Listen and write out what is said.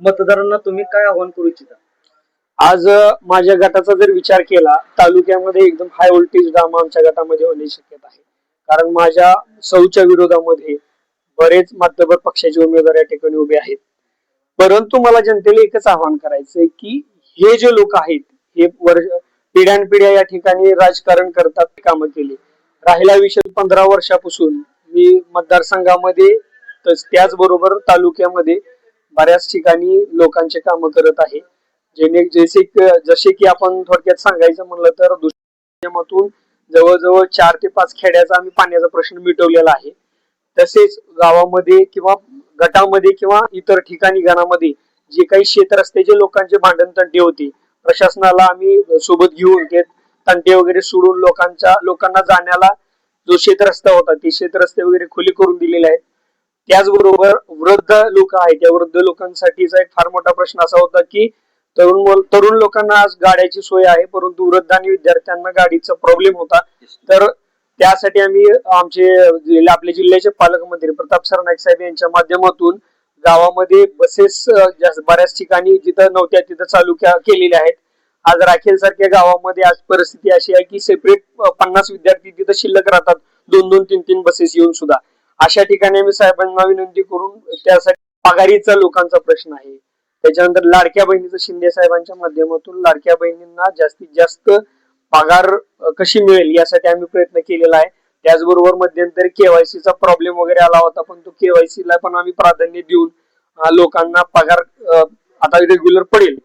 मतदारांना तुम्ही काय आव्हान करू इच्छिता? आज माझ्या गटाचा जर विचार केला तालुक्यामध्ये एकदम हाय व्होल्टेज ड्रामा आमच्या गटामध्ये होण्याची शक्यता आहे. कारण माझ्या सौच्या विरोधामध्ये बरेच मातबर पक्षाचे उमेदवार या ठिकाणी उभे आहेत. परंतु मला जनतेला एकच आवाहन करायचंय की हे जे लोक आहेत हे वर्ष पिढ्यानपिढ्या या ठिकाणी राजकारण करतात कामं केली. राहिला विषय पंधरा वर्षापासून मी मतदारसंघामध्ये त्याचबरोबर तालुक्यामध्ये बऱ्याच ठिकाणी लोकांचे काम करत आहे. जेणे जसे की- जसे की आपण थोडक्यात सांगायचं म्हणलं तर दुष्काळातून जवळजवळ चार ते पाच खेड्याचा आम्ही पाण्याचा प्रश्न मिटवलेला आहे. तसेच गावामध्ये किंवा गटामध्ये किंवा इतर ठिकाणी गणामध्ये जे काही शेत रस्त्याचे लोकांचे भांडण तंटे होते. प्रशासनाला आम्ही सोबत घेऊन ते तंटे वगैरे सोडून लोकांच्या लोकांना जाण्याला जो शेत रस्ता होता ते शेत रस्ते वगैरे खुले करून दिलेले आहेत. त्याचबरोबर वृद्ध लोक आहेत. त्या वृद्ध लोकांसाठीचा एक फार मोठा प्रश्न असा होता की तरुण तरुण लोकांना आज गाड्याची सोय आहे परंतु वृद्ध आणि विद्यार्थ्यांना गाडीचा प्रॉब्लेम होता. तर त्यासाठी आम्ही आमचे आपले जिल्ह्याचे पालकमंत्री प्रताप सरनाईक साहेब यांच्या माध्यमातून गावामध्ये बसेस जास्त- बऱ्याच ठिकाणी जिथं नव्हत्या तिथं चालू केलेल्या आहेत. आज राखेल सारख्या गावामध्ये आज परिस्थिती अशी आहे की सेपरेट पन्नास विद्यार्थी तिथं शिल्लक राहतात. दोन दोन तीन तीन बसेस येऊन सुद्धा. अशा ठिकाणी आम्ही साहेबांना विनंती करून त्यासाठी पगारीचा लोकांचा प्रश्न आहे. त्याच्यानंतर लाडक्या बहिणीचं शिंदे साहेबांच्या माध्यमातून लाडक्या बहिणींना जास्तीत जास्त पगार कशी मिळेल यासाठी आम्ही प्रयत्न केलेला आहे. त्याचबरोबर मध्यंतरी केवायसीचा प्रॉब्लेम वगैरे आला होता पण तो केवायसी ला पण आम्ही प्राधान्य देऊन लोकांना पगार आता रेग्युलर पडेल.